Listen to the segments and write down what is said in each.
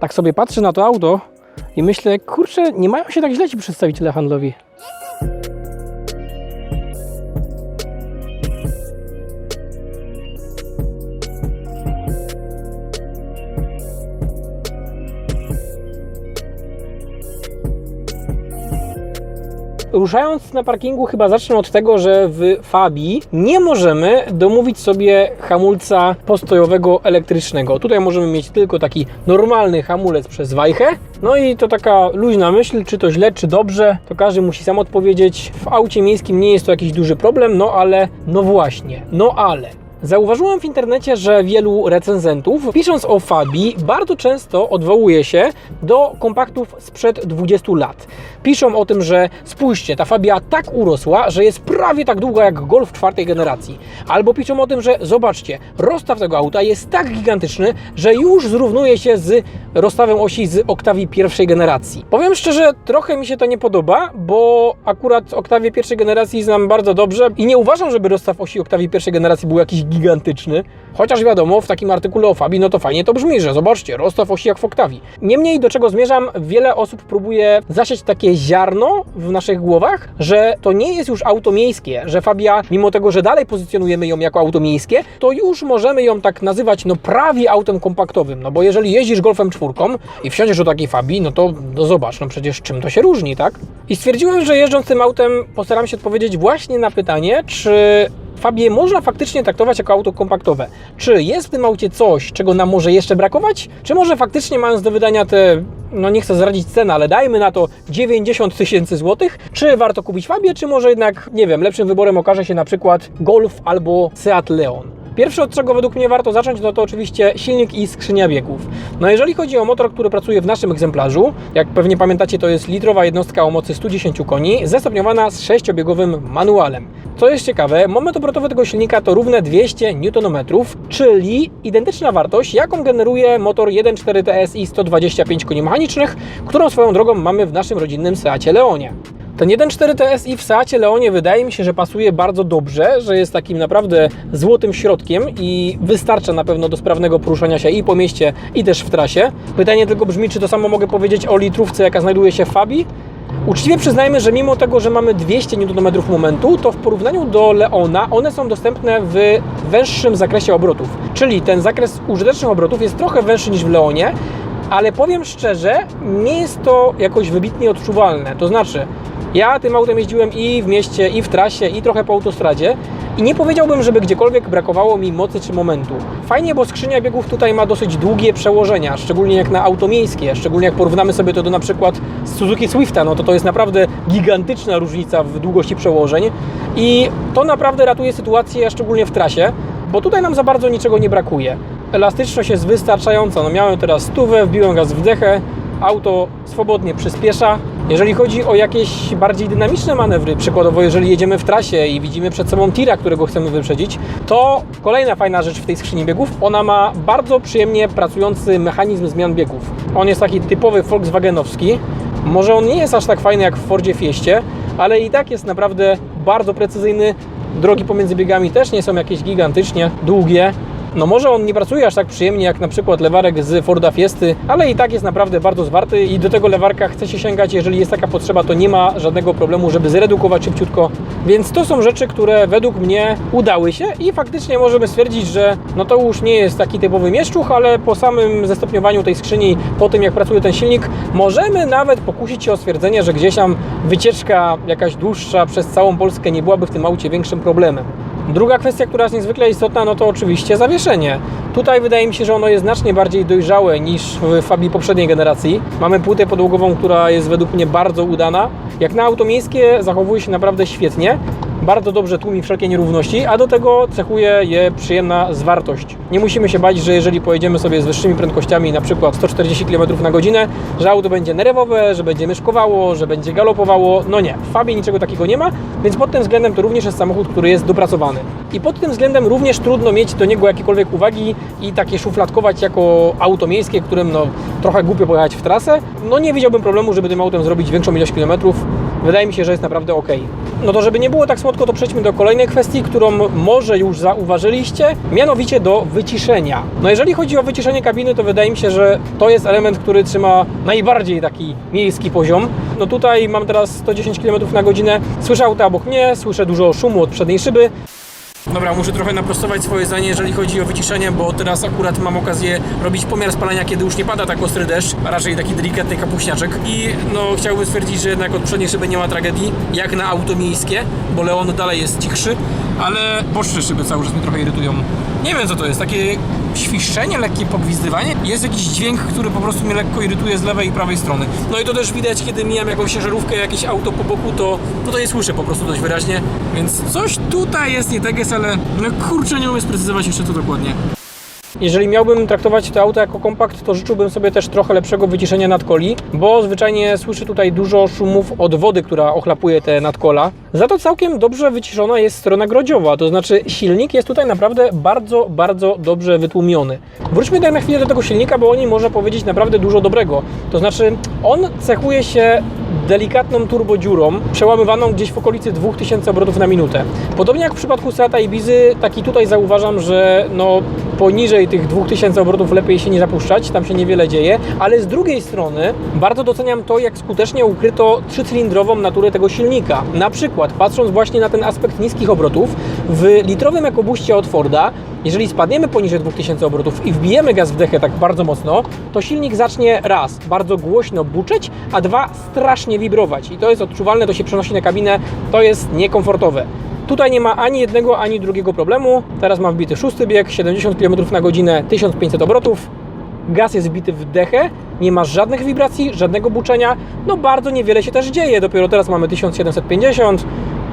Tak sobie patrzę na to auto i myślę, kurczę, nie mają się tak źle ci przedstawiciele handlowi. Ruszając na parkingu, chyba zacznę od tego, że w Fabii nie możemy domówić sobie hamulca postojowego elektrycznego. Tutaj możemy mieć tylko taki normalny hamulec przez wajchę. No i to taka luźna myśl, czy to źle, czy dobrze, to każdy musi sam odpowiedzieć. W aucie miejskim nie jest to jakiś duży problem, no ale, no właśnie, no ale. Zauważyłem w internecie, że wielu recenzentów, pisząc o Fabii, bardzo często odwołuje się do kompaktów sprzed 20 lat. Piszą o tym, że spójrzcie, ta Fabia tak urosła, że jest prawie tak długa jak Golf czwartej generacji. Albo piszą o tym, że zobaczcie, rozstaw tego auta jest tak gigantyczny, że już zrównuje się z rozstawem osi z Octavii pierwszej generacji. Powiem szczerze, trochę mi się to nie podoba, bo akurat Octavię pierwszej generacji znam bardzo dobrze i nie uważam, żeby rozstaw osi Octavii pierwszej generacji był jakiś gigantyczny. Chociaż wiadomo, w takim artykule o Fabii, no to fajnie to brzmi, że zobaczcie, rozstaw osi jak w Octavii. Niemniej, do czego zmierzam, wiele osób próbuje zasiać takie ziarno w naszych głowach, że to nie jest już auto miejskie, że Fabia, mimo tego, że dalej pozycjonujemy ją jako auto miejskie, to już możemy ją tak nazywać, no prawie autem kompaktowym, no bo jeżeli jeździsz Golfem czwórką i wsiądziesz do takiej Fabii, no to no zobacz, no przecież czym to się różni, tak? I stwierdziłem, że jeżdżąc tym autem postaram się odpowiedzieć właśnie na pytanie, czy Fabię można faktycznie traktować jako auto kompaktowe. Czy jest w tym aucie coś, czego nam może jeszcze brakować? Czy może faktycznie mając do wydania te, no nie chcę zdradzić cenę, ale dajmy na to 90 tysięcy złotych, czy warto kupić Fabię, czy może jednak, nie wiem, lepszym wyborem okaże się na przykład Golf albo Seat Leon? Pierwsze, od czego według mnie warto zacząć, no to oczywiście silnik i skrzynia biegów. No jeżeli chodzi o motor, który pracuje w naszym egzemplarzu, jak pewnie pamiętacie, to jest litrowa jednostka o mocy 110 koni, zestopniowana z sześciobiegowym manualem. Co jest ciekawe, moment obrotowy tego silnika to równe 200 Nm, czyli identyczna wartość, jaką generuje motor 1.4 TSI 125 koni mechanicznych, którą swoją drogą mamy w naszym rodzinnym Seacie Leonie. Ten 1.4 TSI w Seacie Leonie wydaje mi się, że pasuje bardzo dobrze, że jest takim naprawdę złotym środkiem i wystarcza na pewno do sprawnego poruszania się i po mieście, i też w trasie. Pytanie tylko brzmi, czy to samo mogę powiedzieć o litrówce, jaka znajduje się w Fabii? Uczciwie przyznajmy, że mimo tego, że mamy 200 Nm momentu, to w porównaniu do Leona one są dostępne w węższym zakresie obrotów. Czyli ten zakres użytecznych obrotów jest trochę węższy niż w Leonie, ale powiem szczerze, nie jest to jakoś wybitnie odczuwalne. To znaczy, ja tym autem jeździłem i w mieście, i w trasie, i trochę po autostradzie i nie powiedziałbym, żeby gdziekolwiek brakowało mi mocy czy momentu. Fajnie, bo skrzynia biegów tutaj ma dosyć długie przełożenia, szczególnie jak na auto miejskie, szczególnie jak porównamy sobie to do na przykład Suzuki Swifta, no to to jest naprawdę gigantyczna różnica w długości przełożeń i to naprawdę ratuje sytuację, szczególnie w trasie, bo tutaj nam za bardzo niczego nie brakuje. Elastyczność jest wystarczająca, no miałem teraz stówę, wbiłem gaz w dechę, auto swobodnie przyspiesza. Jeżeli chodzi o jakieś bardziej dynamiczne manewry, przykładowo jeżeli jedziemy w trasie i widzimy przed sobą tira, którego chcemy wyprzedzić, to kolejna fajna rzecz w tej skrzyni biegów, ona ma bardzo przyjemnie pracujący mechanizm zmian biegów. On jest taki typowy Volkswagenowski. Może on nie jest aż tak fajny jak w Fordzie Fieście, ale i tak jest naprawdę bardzo precyzyjny. Drogi pomiędzy biegami też nie są jakieś gigantycznie długie. No może on nie pracuje aż tak przyjemnie jak na przykład lewarek z Forda Fiesty, ale i tak jest naprawdę bardzo zwarty i do tego lewarka chce się sięgać, jeżeli jest taka potrzeba, to nie ma żadnego problemu, żeby zredukować szybciutko. Więc to są rzeczy, które według mnie udały się i faktycznie możemy stwierdzić, że no to już nie jest taki typowy mieszczuch, ale po samym zestopniowaniu tej skrzyni, po tym jak pracuje ten silnik, możemy nawet pokusić się o stwierdzenie, że gdzieś tam wycieczka jakaś dłuższa przez całą Polskę nie byłaby w tym aucie większym problemem. Druga kwestia, która jest niezwykle istotna, no to oczywiście zawieszenie. Tutaj wydaje mi się, że ono jest znacznie bardziej dojrzałe niż w Fabii poprzedniej generacji. Mamy płytę podłogową, która jest według mnie bardzo udana. Jak na auto miejskie zachowuje się naprawdę świetnie. Bardzo dobrze tłumi wszelkie nierówności, a do tego cechuje je przyjemna zwartość. Nie musimy się bać, że jeżeli pojedziemy sobie z wyższymi prędkościami, na przykład 140 km na godzinę, że auto będzie nerwowe, że będzie myszkowało, że będzie galopowało. No nie, w Fabie niczego takiego nie ma, więc pod tym względem to również jest samochód, który jest dopracowany. I pod tym względem również trudno mieć do niego jakiekolwiek uwagi i takie szufladkować jako auto miejskie, którym no, trochę głupio pojechać w trasę. No nie widziałbym problemu, żeby tym autem zrobić większą ilość kilometrów. Wydaje mi się, że jest naprawdę ok. No to żeby nie było tak słodko, to przejdźmy do kolejnej kwestii, którą może już zauważyliście, mianowicie do wyciszenia. No jeżeli chodzi o wyciszenie kabiny, to wydaje mi się, że to jest element, który trzyma najbardziej taki miejski poziom. No tutaj mam teraz 110 km na godzinę, słyszę auta obok mnie, słyszę dużo szumu od przedniej szyby, Dobra, muszę trochę naprostować swoje zdanie, jeżeli chodzi o wyciszenie, bo teraz akurat mam okazję robić pomiar spalania, kiedy już nie pada tak ostry deszcz, a raczej taki delikatny kapuśniaczek. I no chciałbym stwierdzić, że jednak od przedniej szyby nie ma tragedii, jak na auto miejskie, bo Leon dalej jest cichszy, ale boczne szyby cały czas mnie trochę irytują. Nie wiem co to jest, takie świszczenie, lekkie pogwizdywanie. Jest jakiś dźwięk, który po prostu mnie lekko irytuje z lewej i prawej strony. No i to też widać, kiedy mijam jakąś ciężarówkę, jakieś auto po boku, to, no to słyszę po prostu dość wyraźnie. Więc coś tutaj jest nie tak jest, ale no kurczę, nie umiem sprecyzować jeszcze to dokładnie. Jeżeli miałbym traktować to auto jako kompakt, to życzyłbym sobie też trochę lepszego wyciszenia nadkoli, bo zwyczajnie słyszę tutaj dużo szumów od wody, która ochlapuje te nadkola. Za to całkiem dobrze wyciszona jest strona grodziowa, to znaczy silnik jest tutaj naprawdę bardzo, bardzo dobrze wytłumiony. Wróćmy tak na chwilę do tego silnika, bo o nim można powiedzieć naprawdę dużo dobrego. To znaczy on cechuje się delikatną turbodziurą, przełamywaną gdzieś w okolicy 2000 obrotów na minutę. Podobnie jak w przypadku Seata Ibizy, taki tutaj zauważam, że no poniżej tych 2000 obrotów lepiej się nie zapuszczać, tam się niewiele dzieje, ale z drugiej strony bardzo doceniam to, jak skutecznie ukryto trzycylindrową naturę tego silnika. Na przykład, patrząc właśnie na ten aspekt niskich obrotów, w litrowym ekobuście od Forda, jeżeli spadniemy poniżej 2000 obrotów i wbijemy gaz w dechę tak bardzo mocno, to silnik zacznie raz bardzo głośno buczeć, a dwa strasznie wibrować. I to jest odczuwalne, to się przenosi na kabinę, to jest niekomfortowe. Tutaj nie ma ani jednego, ani drugiego problemu. Teraz mam wbity szósty bieg, 70 km na godzinę, 1500 obrotów. Gaz jest wbity w dechę, nie ma żadnych wibracji, żadnego buczenia. No bardzo niewiele się też dzieje. Dopiero teraz mamy 1750,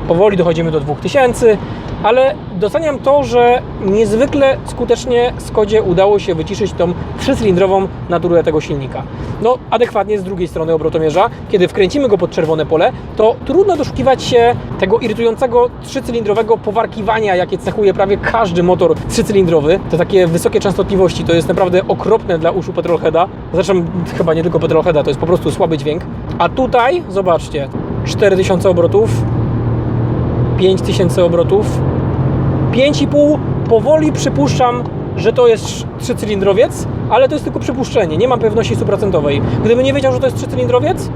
powoli dochodzimy do 2000, ale doceniam to, że niezwykle skutecznie Skodzie udało się wyciszyć tą trzycylindrową naturę tego silnika. No, adekwatnie z drugiej strony obrotomierza, kiedy wkręcimy go pod czerwone pole, to trudno doszukiwać się tego irytującego trzycylindrowego powarkiwania, jakie cechuje prawie każdy motor trzycylindrowy. Te takie wysokie częstotliwości to jest naprawdę okropne dla uszu petrolheada. Zresztą chyba nie tylko petrolheada, to jest po prostu słaby dźwięk. A tutaj, zobaczcie, 4000 obrotów, 5000 obrotów, 5,5 powoli przypuszczam, że to jest trzycylindrowiec, ale to jest tylko przypuszczenie, nie mam pewności stuprocentowej. Gdybym nie wiedział, że to jest trzycylindrowiec,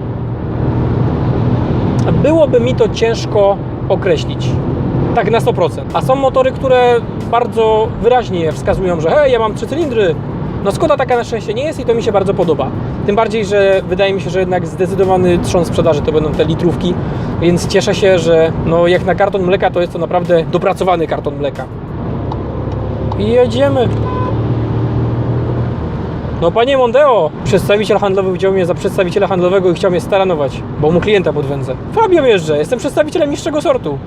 byłoby mi to ciężko określić. Tak na 100%. A są motory, które bardzo wyraźnie wskazują, że hej, ja mam trzy cylindry. No Skoda taka na szczęście nie jest i to mi się bardzo podoba. Tym bardziej, że wydaje mi się, że jednak zdecydowany trzon sprzedaży to będą te litrówki, więc cieszę się, że no jak na karton mleka to jest to naprawdę dopracowany karton mleka. I jedziemy. No panie Mondeo, przedstawiciel handlowy wziął mnie za przedstawiciela handlowego i chciał mnie staranować, bo mu klienta podwędzę. Fabio jeżdżę, jestem przedstawicielem niższego sortu.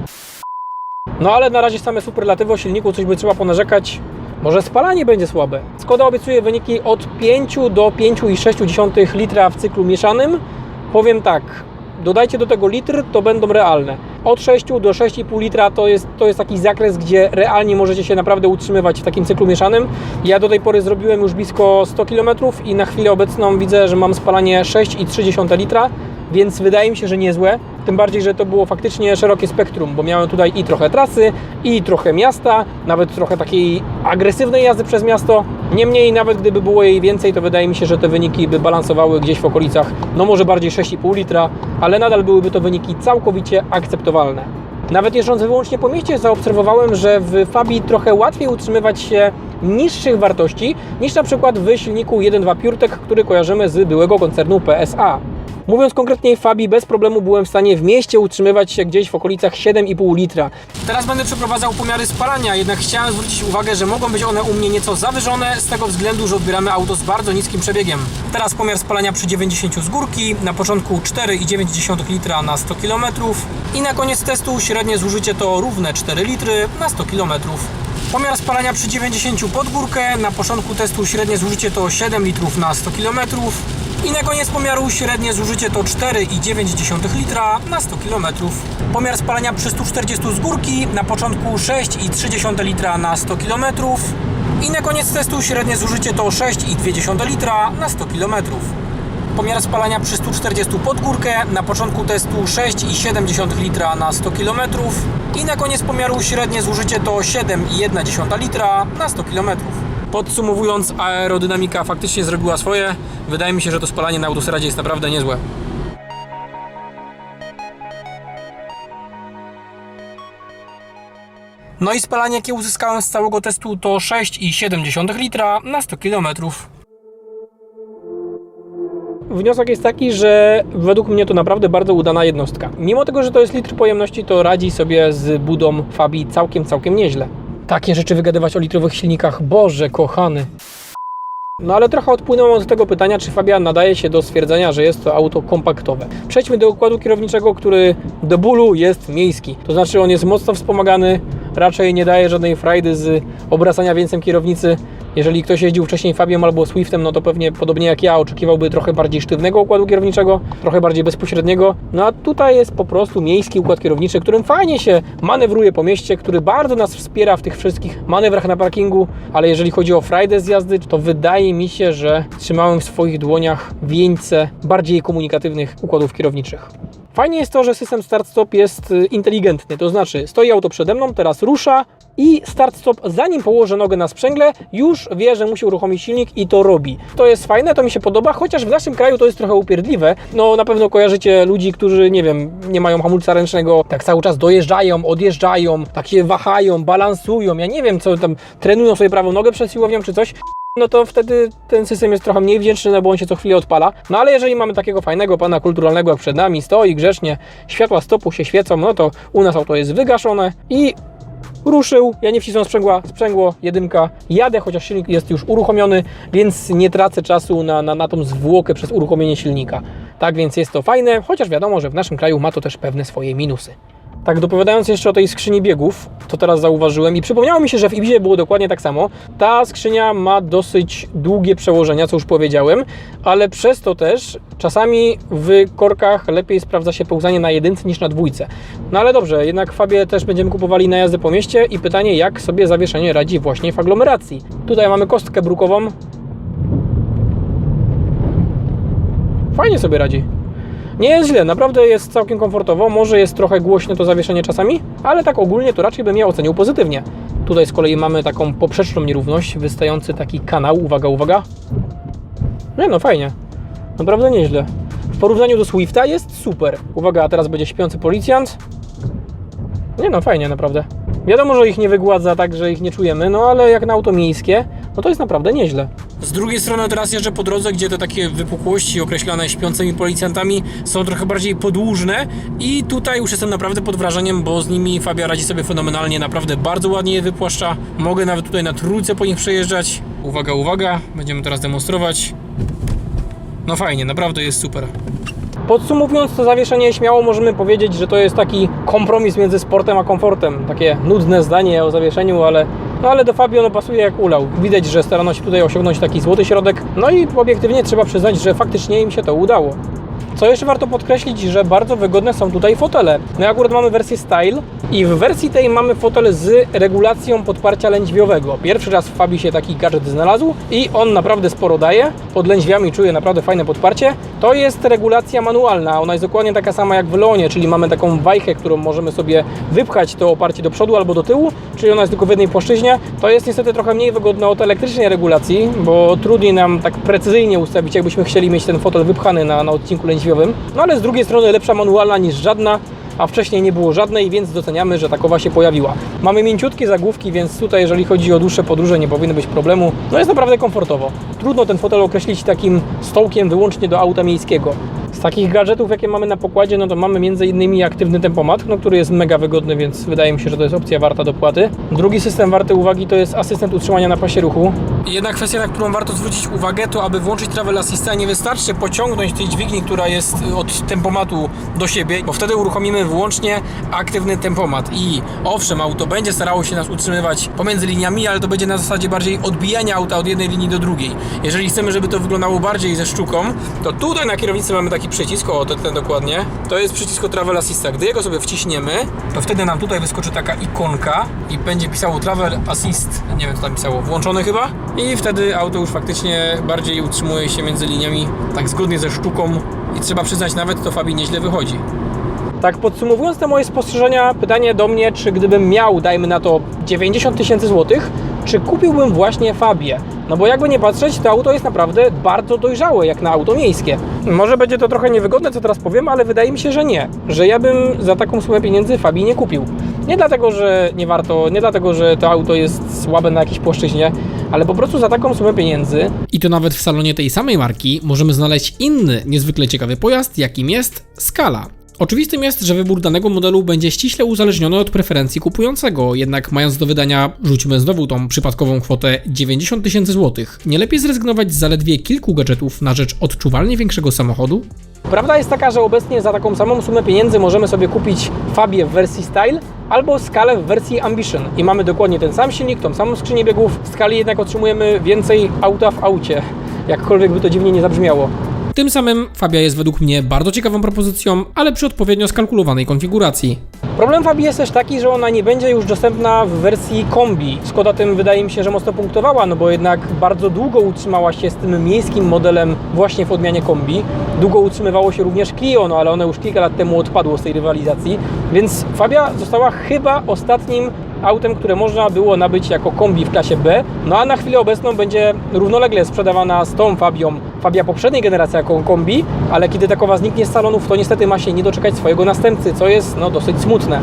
No ale na razie same superlatywy o silniku, coś by trzeba ponarzekać. Może spalanie będzie słabe. Skoda obiecuje wyniki od 5 do 5,6 litra w cyklu mieszanym. Powiem tak, dodajcie do tego litr, to będą realne. Od 6 do 6,5 litra to jest, to jest taki zakres, gdzie realnie możecie się naprawdę utrzymywać w takim cyklu mieszanym. Ja do tej pory zrobiłem już blisko 100 km i na chwilę obecną widzę, że mam spalanie 6,3 litra, więc wydaje mi się, że niezłe. Tym bardziej, że to było faktycznie szerokie spektrum, bo miałem tutaj i trochę trasy, i trochę miasta, nawet trochę takiej agresywnej jazdy przez miasto. Niemniej, nawet gdyby było jej więcej, to wydaje mi się, że te wyniki by balansowały gdzieś w okolicach, no może bardziej 6,5 litra, ale nadal byłyby to wyniki całkowicie akceptowalne. Nawet jeżdżąc wyłącznie po mieście, zaobserwowałem, że w Fabii trochę łatwiej utrzymywać się niższych wartości niż na przykład w silniku 1.2 PureTech, który kojarzymy z byłego koncernu PSA. Mówiąc konkretniej, w Fabii bez problemu byłem w stanie w mieście utrzymywać się gdzieś w okolicach 7,5 litra. Teraz będę przeprowadzał pomiary spalania, jednak chciałem zwrócić uwagę, że mogą być one u mnie nieco zawyżone z tego względu, że odbieramy auto z bardzo niskim przebiegiem. Teraz pomiar spalania przy 90 z górki, na początku 4,9 litra na 100 km i na koniec testu średnie zużycie to równe 4 litry na 100 km. Pomiar spalania przy 90 pod górkę, na początku testu średnie zużycie to 7 litrów na 100 km i na koniec pomiaru średnie zużycie to 4,9 litra na 100 km. Pomiar spalania przy 140 z górki, na początku 6,3 litra na 100 km i na koniec testu średnie zużycie to 6,2 litra na 100 km. pomiar spalania przy 140 pod górkę, na początku testu 6,7 litra na 100 km i na koniec pomiaru średnie zużycie to 7,1 litra na 100 km. Podsumowując, aerodynamika faktycznie zrobiła swoje. Wydaje mi się, że to spalanie na autostradzie jest naprawdę niezłe. No i spalanie, jakie uzyskałem z całego testu to 6,7 litra na 100 km. Wniosek jest taki, że według mnie to naprawdę bardzo udana jednostka. Mimo tego, że to jest litr pojemności, to radzi sobie z budą Fabii całkiem, całkiem nieźle. Takie rzeczy wygadywać o litrowych silnikach, Boże kochany. No ale trochę odpłynąłem od tego pytania, czy Fabia nadaje się do stwierdzenia, że jest to auto kompaktowe. Przejdźmy do układu kierowniczego, który do bólu jest miejski. To znaczy on jest mocno wspomagany, raczej nie daje żadnej frajdy z obracania więcem kierownicy. Jeżeli ktoś jeździł wcześniej Fabią albo Swiftem, no to pewnie podobnie jak ja oczekiwałby trochę bardziej sztywnego układu kierowniczego, trochę bardziej bezpośredniego. No a tutaj jest po prostu miejski układ kierowniczy, którym fajnie się manewruje po mieście, który bardzo nas wspiera w tych wszystkich manewrach na parkingu, ale jeżeli chodzi o frajdę z jazdy, to wydaje mi się, że trzymałem w swoich dłoniach wieńce bardziej komunikatywnych układów kierowniczych. Fajnie jest to, że system start-stop jest y, inteligentny, to znaczy stoi auto przede mną, teraz rusza i start-stop zanim położę nogę na sprzęgle już wie, że musi uruchomić silnik i to robi. To jest fajne, to mi się podoba, chociaż w naszym kraju to jest trochę upierdliwe. No na pewno kojarzycie ludzi, którzy nie wiem, nie mają hamulca ręcznego, tak cały czas dojeżdżają, odjeżdżają, tak się wahają, balansują, ja nie wiem co tam, trenują sobie prawą nogę przed siłownią czy coś no to wtedy ten system jest trochę mniej wdzięczny, no bo on się co chwilę odpala. No ale jeżeli mamy takiego fajnego pana kulturalnego jak przed nami, stoi grzecznie, światła stopu się świecą, no to u nas auto jest wygaszone i ruszył, ja nie wcisnąłem sprzęgła, sprzęgło, jedynka, jadę, chociaż silnik jest już uruchomiony, więc nie tracę czasu na, na, na tą zwłokę przez uruchomienie silnika. Tak więc jest to fajne, chociaż wiadomo, że w naszym kraju ma to też pewne swoje minusy. Tak, dopowiadając jeszcze o tej skrzyni biegów, to teraz zauważyłem i przypomniało mi się, że w Ibizie było dokładnie tak samo. Ta skrzynia ma dosyć długie przełożenia, co już powiedziałem, ale przez to też czasami w korkach lepiej sprawdza się pełzanie na jedynce niż na dwójce. No ale dobrze, jednak Fabie też będziemy kupowali na jazdę po mieście i pytanie, jak sobie zawieszenie radzi właśnie w aglomeracji. Tutaj mamy kostkę brukową. Fajnie sobie radzi. Nie jest źle, naprawdę jest całkiem komfortowo. Może jest trochę głośne to zawieszenie czasami, ale tak ogólnie to raczej bym je ocenił pozytywnie. Tutaj z kolei mamy taką poprzeczną nierówność, wystający taki kanał. Uwaga, uwaga. Nie no, fajnie. Naprawdę nieźle. W porównaniu do Swifta jest super. Uwaga, a teraz będzie śpiący policjant. Nie no, fajnie naprawdę. Wiadomo, że ich nie wygładza tak, że ich nie czujemy, no ale jak na auto miejskie, no to jest naprawdę nieźle. Z drugiej strony teraz jeżdżę po drodze, gdzie te takie wypukłości określane śpiącymi policjantami są trochę bardziej podłużne i tutaj już jestem naprawdę pod wrażeniem, bo z nimi Fabia radzi sobie fenomenalnie, naprawdę bardzo ładnie je wypłaszcza. Mogę nawet tutaj na trójce po nich przejeżdżać. Uwaga, uwaga, będziemy teraz demonstrować. No fajnie, naprawdę jest super. Podsumowując to zawieszenie, śmiało możemy powiedzieć, że to jest taki kompromis między sportem a komfortem. Takie nudne zdanie o zawieszeniu, ale, no ale do Fabio ono pasuje jak ulał. Widać, że starano się tutaj osiągnąć taki złoty środek. No i obiektywnie trzeba przyznać, że faktycznie im się to udało. Co jeszcze warto podkreślić, że bardzo wygodne są tutaj fotele. No akurat mamy wersję Style i w wersji tej mamy fotel z regulacją podparcia lędźwiowego. Pierwszy raz w Fabii się taki gadżet znalazł i on naprawdę sporo daje. Pod lędźwiami czuje naprawdę fajne podparcie. To jest regulacja manualna, ona jest dokładnie taka sama jak w Leonie, czyli mamy taką wajchę, którą możemy sobie wypchać to oparcie do przodu albo do tyłu, czyli ona jest tylko w jednej płaszczyźnie. To jest niestety trochę mniej wygodne od elektrycznej regulacji, bo trudniej nam tak precyzyjnie ustawić, jakbyśmy chcieli mieć ten fotel wypchany na, na odcinku lędźwiowym. No ale z drugiej strony lepsza manualna niż żadna, a wcześniej nie było żadnej, więc doceniamy, że takowa się pojawiła. Mamy mięciutkie zagłówki, więc tutaj jeżeli chodzi o dłuższe podróże nie powinno być problemu. No jest naprawdę komfortowo. Trudno ten fotel określić takim stołkiem wyłącznie do auta miejskiego. Z takich gadżetów, jakie mamy na pokładzie, no to mamy m.in. aktywny tempomat, no, który jest mega wygodny, więc wydaje mi się, że to jest opcja warta dopłaty. Drugi system warty uwagi to jest asystent utrzymania na pasie ruchu. Jedna kwestia, na którą warto zwrócić uwagę, to aby włączyć Travel Assista nie wystarczy pociągnąć tej dźwigni, która jest od tempomatu do siebie, bo wtedy uruchomimy wyłącznie aktywny tempomat i owszem, auto będzie starało się nas utrzymywać pomiędzy liniami, ale to będzie na zasadzie bardziej odbijania auta od jednej linii do drugiej. Jeżeli chcemy, żeby to wyglądało bardziej ze sztuką, to tutaj na kierownicy mamy taki przycisk, o ten, dokładnie. To jest przycisk Travel Assista. Gdy jego sobie wciśniemy, to wtedy nam tutaj wyskoczy taka ikonka i będzie pisało Travel Assist, nie wiem co tam pisało, włączone chyba. I wtedy auto już faktycznie bardziej utrzymuje się między liniami, tak zgodnie ze sztuką. I trzeba przyznać, nawet to Fabii nieźle wychodzi. Tak podsumowując te moje spostrzeżenia, pytanie do mnie, czy gdybym miał, dajmy na to 90 tysięcy złotych, czy kupiłbym właśnie Fabię? No bo jakby nie patrzeć, to auto jest naprawdę bardzo dojrzałe, jak na auto miejskie. Może będzie to trochę niewygodne, co teraz powiem, ale wydaje mi się, że nie. Że ja bym za taką sumę pieniędzy Fabii nie kupił. Nie dlatego, że nie warto, nie dlatego, że to auto jest słabe na jakiejś płaszczyźnie, ale po prostu za taką sumę pieniędzy I to nawet w salonie tej samej marki możemy znaleźć inny niezwykle ciekawy pojazd, jakim jest Scala. Oczywistym jest, że wybór danego modelu będzie ściśle uzależniony od preferencji kupującego, jednak mając do wydania, rzućmy znowu tą przypadkową kwotę 90 tysięcy złotych, nie lepiej zrezygnować z zaledwie kilku gadżetów na rzecz odczuwalnie większego samochodu? Prawda jest taka, że obecnie za taką samą sumę pieniędzy możemy sobie kupić Fabię w wersji Style albo Skalę w wersji Ambition. I mamy dokładnie ten sam silnik, tą samą skrzynię biegów. W skali jednak otrzymujemy więcej auta w aucie. Jakkolwiek by to dziwnie nie zabrzmiało. Tym samym Fabia jest według mnie bardzo ciekawą propozycją, ale przy odpowiednio skalkulowanej konfiguracji. Problem Fabii jest też taki, że ona nie będzie już dostępna w wersji kombi. Skoda tym wydaje mi się, że mocno punktowała, no bo jednak bardzo długo utrzymała się z tym miejskim modelem właśnie w odmianie kombi. Długo utrzymywało się również Clio, no ale one już kilka lat temu odpadło z tej rywalizacji, więc Fabia została chyba ostatnim autem, które można było nabyć jako kombi w klasie B, no a na chwilę obecną będzie równolegle sprzedawana z tą Fabią, Fabia poprzedniej generacji jako kombi, ale kiedy takowa zniknie z salonów, to niestety ma się nie doczekać swojego następcy, co jest no dosyć smutne.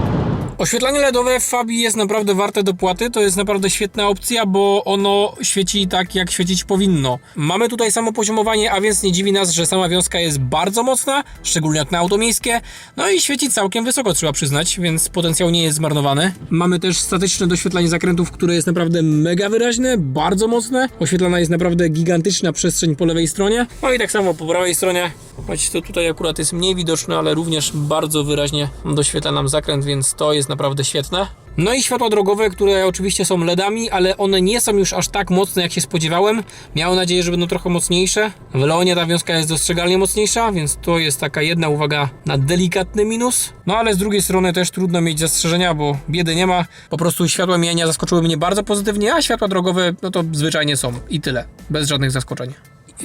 Oświetlenie LEDowe w Fabii jest naprawdę warte dopłaty. To jest naprawdę świetna opcja, bo ono świeci tak, jak świecić powinno. Mamy tutaj samo poziomowanie, a więc nie dziwi nas, że sama wiązka jest bardzo mocna, szczególnie jak na auto miejskie. No i świeci całkiem wysoko, trzeba przyznać, więc potencjał nie jest zmarnowany. Mamy też statyczne doświetlanie zakrętów, które jest naprawdę mega wyraźne, bardzo mocne. Oświetlana jest naprawdę gigantyczna przestrzeń po lewej stronie. No i tak samo po prawej stronie. Choć to tutaj akurat jest mniej widoczne, ale również bardzo wyraźnie doświetla nam zakręt, więc to jest naprawdę świetne. No i światła drogowe, które oczywiście są LEDami, ale one nie są już aż tak mocne, jak się spodziewałem. Miałem nadzieję, że będą trochę mocniejsze. W Leonie ta wiązka jest dostrzegalnie mocniejsza, więc to jest taka jedna uwaga na delikatny minus. No ale z drugiej strony też trudno mieć zastrzeżenia, bo biedy nie ma. Po prostu światła mijania zaskoczyły mnie bardzo pozytywnie, a światła drogowe, no to zwyczajnie są i tyle. Bez żadnych zaskoczeń.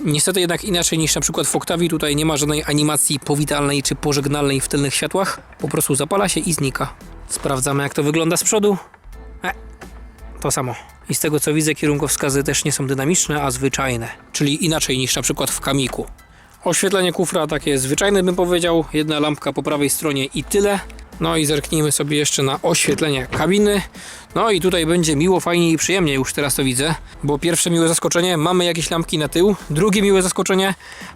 Niestety jednak inaczej niż na przykład w Octavii, tutaj nie ma żadnej animacji powitalnej czy pożegnalnej w tylnych światłach. Po prostu zapala się i znika. Sprawdzamy jak to wygląda z przodu. E, to samo. I z tego co widzę kierunkowskazy też nie są dynamiczne, a zwyczajne. Czyli inaczej niż na przykład w Kamiku. Oświetlenie kufra takie zwyczajne bym powiedział. Jedna lampka po prawej stronie i tyle. No i zerknijmy sobie jeszcze na oświetlenie kabiny. No i tutaj będzie miło, fajnie i przyjemnie, już teraz to widzę. Bo pierwsze miłe zaskoczenie, mamy jakieś lampki na tył. Drugie miłe zaskoczenie,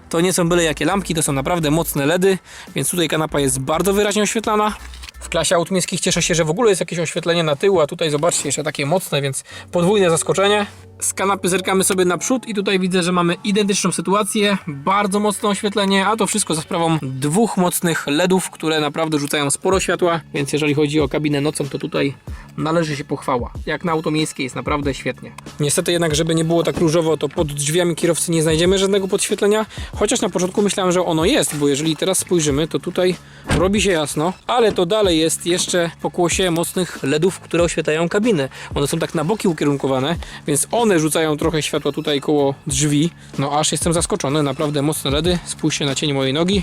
to nie są byle jakie lampki, to są naprawdę mocne LEDy, więc tutaj kanapa jest bardzo wyraźnie oświetlana. W klasie aut miejskich cieszę się, że w ogóle jest jakieś oświetlenie na tył, a tutaj zobaczcie, jeszcze takie mocne, więc podwójne zaskoczenie. Z kanapy zerkamy sobie naprzód i tutaj widzę, że mamy identyczną sytuację, bardzo mocne oświetlenie, a to wszystko za sprawą dwóch mocnych LEDów, które naprawdę rzucają sporo światła, więc jeżeli chodzi o kabinę nocą, to tutaj należy się pochwała. Jak na auto miejskie jest naprawdę świetnie. Niestety jednak, żeby nie było tak różowo, to pod drzwiami kierowcy nie znajdziemy żadnego podświetlenia, chociaż na początku myślałem, że ono jest, bo jeżeli teraz spojrzymy, to tutaj robi się jasno, ale to dalej jest jeszcze pokłosie mocnych LEDów, które oświetlają kabinę. One są tak na boki ukierunkowane, więc one rzucają trochę światła tutaj koło drzwi. No aż jestem zaskoczony, naprawdę mocne LEDy. Spójrzcie na cień mojej nogi.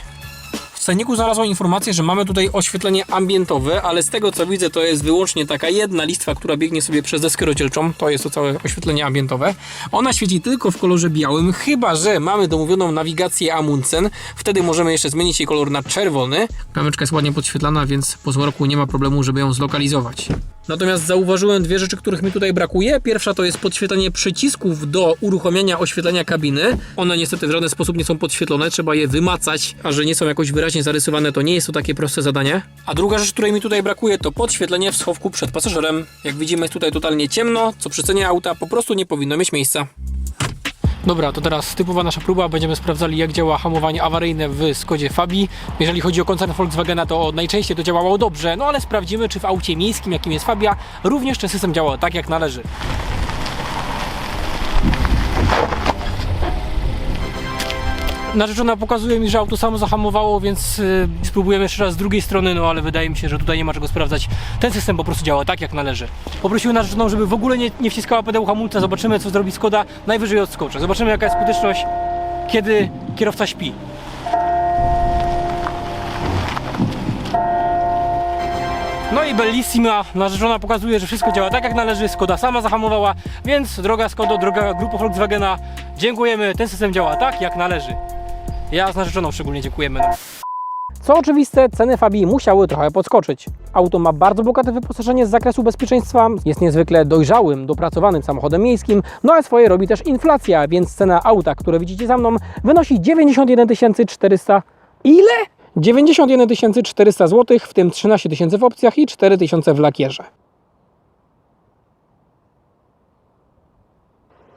W cenniku znalazłem informację, że mamy tutaj oświetlenie ambientowe, ale z tego co widzę to jest wyłącznie taka jedna listwa, która biegnie sobie przez deskę rozdzielczą. To jest to całe oświetlenie ambientowe. Ona świeci tylko w kolorze białym, chyba że mamy domówioną nawigację Amundsen. Wtedy możemy jeszcze zmienić jej kolor na czerwony. Kamyczka jest ładnie podświetlana, więc po zmroku nie ma problemu, żeby ją zlokalizować. Natomiast zauważyłem dwie rzeczy, których mi tutaj brakuje. Pierwsza to jest podświetlenie przycisków do uruchomienia oświetlenia kabiny. One niestety w żaden sposób nie są podświetlone, trzeba je wymacać, a że nie są jakoś wyraźnie zarysowane, to nie jest to takie proste zadanie. A druga rzecz, której mi tutaj brakuje, to podświetlenie w schowku przed pasażerem. Jak widzimy, jest tutaj totalnie ciemno, co przy cenie auta po prostu nie powinno mieć miejsca. Dobra, to teraz typowa nasza próba. Będziemy sprawdzali, jak działa hamowanie awaryjne w Skodzie Fabii. Jeżeli chodzi o koncern Volkswagena, to najczęściej to działało dobrze, no ale sprawdzimy, czy w aucie miejskim, jakim jest Fabia, również ten system działa tak, jak należy. Narzeczona pokazuje mi, że auto samo zahamowało, więc y, spróbujemy jeszcze raz z drugiej strony, no ale wydaje mi się, że tutaj nie ma czego sprawdzać. Ten system po prostu działa tak, jak należy. Poprosiłem narzeczoną, żeby w ogóle nie, nie wciskała pedału hamulca, zobaczymy co zrobi Skoda, najwyżej odskoczę. Zobaczymy jaka jest skuteczność, kiedy kierowca śpi. No i Bellissima, narzeczona pokazuje, że wszystko działa tak jak należy, Skoda sama zahamowała, więc droga Skodo, droga grupa Volkswagena, dziękujemy, ten system działa tak jak należy. Ja z narzeczoną szczególnie dziękujemy. Co oczywiste, ceny Fabii musiały trochę podskoczyć. Auto ma bardzo bogate wyposażenie z zakresu bezpieczeństwa, jest niezwykle dojrzałym, dopracowanym samochodem miejskim, no a swoje robi też inflacja, więc cena auta, które widzicie za mną, wynosi 91 400... Ile? 91 400 zł, w tym 13 tysięcy w opcjach i 4 tysiące w lakierze.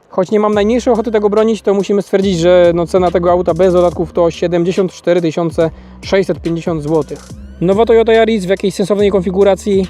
Choć nie mam najmniejszej ochoty tego bronić, to musimy stwierdzić, że no cena tego auta bez dodatków to 74 650 zł. Nowa Toyota Yaris w jakiejś sensownej konfiguracji.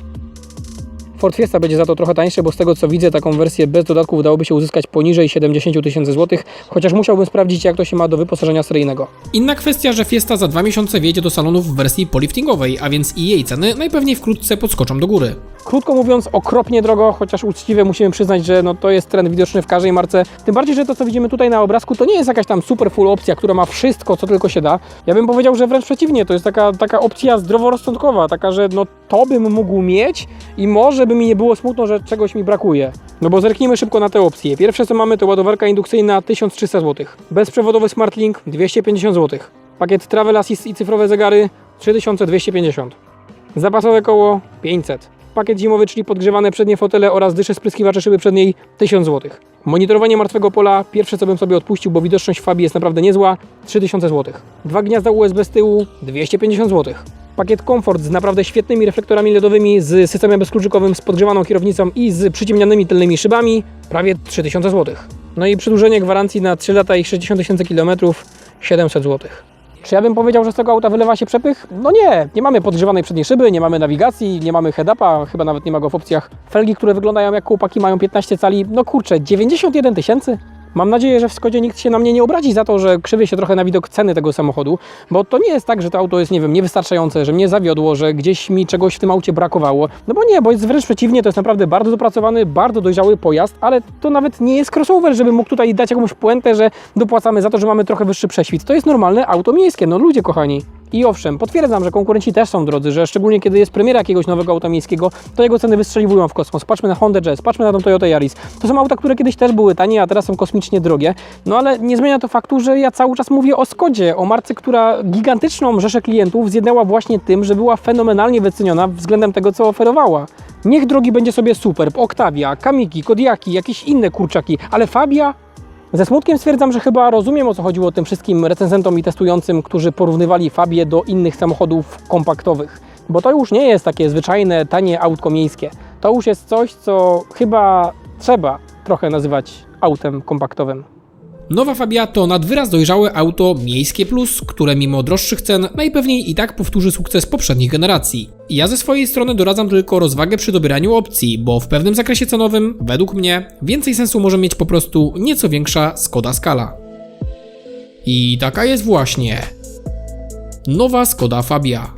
Ford Fiesta będzie za to trochę tańsze, bo z tego co widzę, taką wersję bez dodatków dałoby się uzyskać poniżej 70 tysięcy złotych, chociaż musiałbym sprawdzić, jak to się ma do wyposażenia seryjnego. Inna kwestia, że Fiesta za dwa miesiące wjedzie do salonów w wersji poliftingowej, a więc i jej ceny najpewniej wkrótce podskoczą do góry. Krótko mówiąc, okropnie drogo, chociaż uczciwie musimy przyznać, że no, to jest trend widoczny w każdej marce. Tym bardziej, że to, co widzimy tutaj na obrazku, to nie jest jakaś tam super full opcja, która ma wszystko, co tylko się da. Ja bym powiedział, że wręcz przeciwnie, to jest taka, taka opcja zdroworozsądkowa, taka, że no to bym mógł mieć i może by mi nie było smutno, że czegoś mi brakuje. No bo zerknijmy szybko na te opcje. Pierwsze, co mamy, to ładowarka indukcyjna 1300 zł. Bezprzewodowy SmartLink 250 zł. Pakiet Travel Assist i cyfrowe zegary 3250. Zapasowe koło 500. Pakiet zimowy, czyli podgrzewane przednie fotele oraz dysze spryskiwacze szyby przedniej 1000 zł. Monitorowanie martwego pola, pierwsze co bym sobie odpuścił, bo widoczność w Fabii jest naprawdę niezła, 3000 zł. Dwa gniazda USB z tyłu, 250 zł. Pakiet komfort z naprawdę świetnymi reflektorami LEDowymi, z systemem bezkluczykowym, z podgrzewaną kierownicą i z przyciemnianymi tylnymi szybami, prawie 3000 zł. No i przedłużenie gwarancji na 3 lata i 60 tysięcy kilometrów, 700 zł. Czy ja bym powiedział, że z tego auta wylewa się przepych? No nie, nie mamy podgrzewanej przedniej szyby, nie mamy nawigacji, nie mamy head-upa, chyba nawet nie ma go w opcjach. Felgi, które wyglądają jak kołpaki, mają 15 cali. No kurczę, 91 tysięcy? Mam nadzieję, że w Skodzie nikt się na mnie nie obrazi za to, że krzywię się trochę na widok ceny tego samochodu, bo to nie jest tak, że to auto jest, nie wiem, niewystarczające, że mnie zawiodło, że gdzieś mi czegoś w tym aucie brakowało. No bo nie, bo jest wręcz przeciwnie, to jest naprawdę bardzo dopracowany, bardzo dojrzały pojazd, ale to nawet nie jest crossover, żeby mógł tutaj dać jakąś puentę, że dopłacamy za to, że mamy trochę wyższy prześwit. To jest normalne auto miejskie, no ludzie kochani. I owszem, potwierdzam, że konkurenci też są drodzy, że szczególnie kiedy jest premiera jakiegoś nowego auta miejskiego, to jego ceny wystrzeliwują w kosmos. Patrzmy na Honda Jazz, patrzmy na tą Toyota Yaris. To są auta, które kiedyś też były tanie, a teraz są kosmicznie drogie. No ale nie zmienia to faktu, że ja cały czas mówię o Skodzie, o marce, która gigantyczną rzeszę klientów zjednała właśnie tym, że była fenomenalnie wyceniona względem tego, co oferowała. Niech drogi będzie sobie Superb, Octavia, Kamiki, Kodiaki, jakieś inne kurczaki, ale Fabia ze smutkiem stwierdzam, że chyba rozumiem o co chodziło tym wszystkim recenzentom i testującym, którzy porównywali Fabię do innych samochodów kompaktowych. Bo to już nie jest takie zwyczajne, tanie autko miejskie. To już jest coś, co chyba trzeba trochę nazywać autem kompaktowym. Nowa Fabia to nad wyraz dojrzałe auto miejskie plus, które mimo droższych cen najpewniej i tak powtórzy sukces poprzednich generacji. Ja ze swojej strony doradzam tylko rozwagę przy dobieraniu opcji, bo w pewnym zakresie cenowym, według mnie, więcej sensu może mieć po prostu nieco większa Skoda Skala. I taka jest właśnie nowa Skoda Fabia.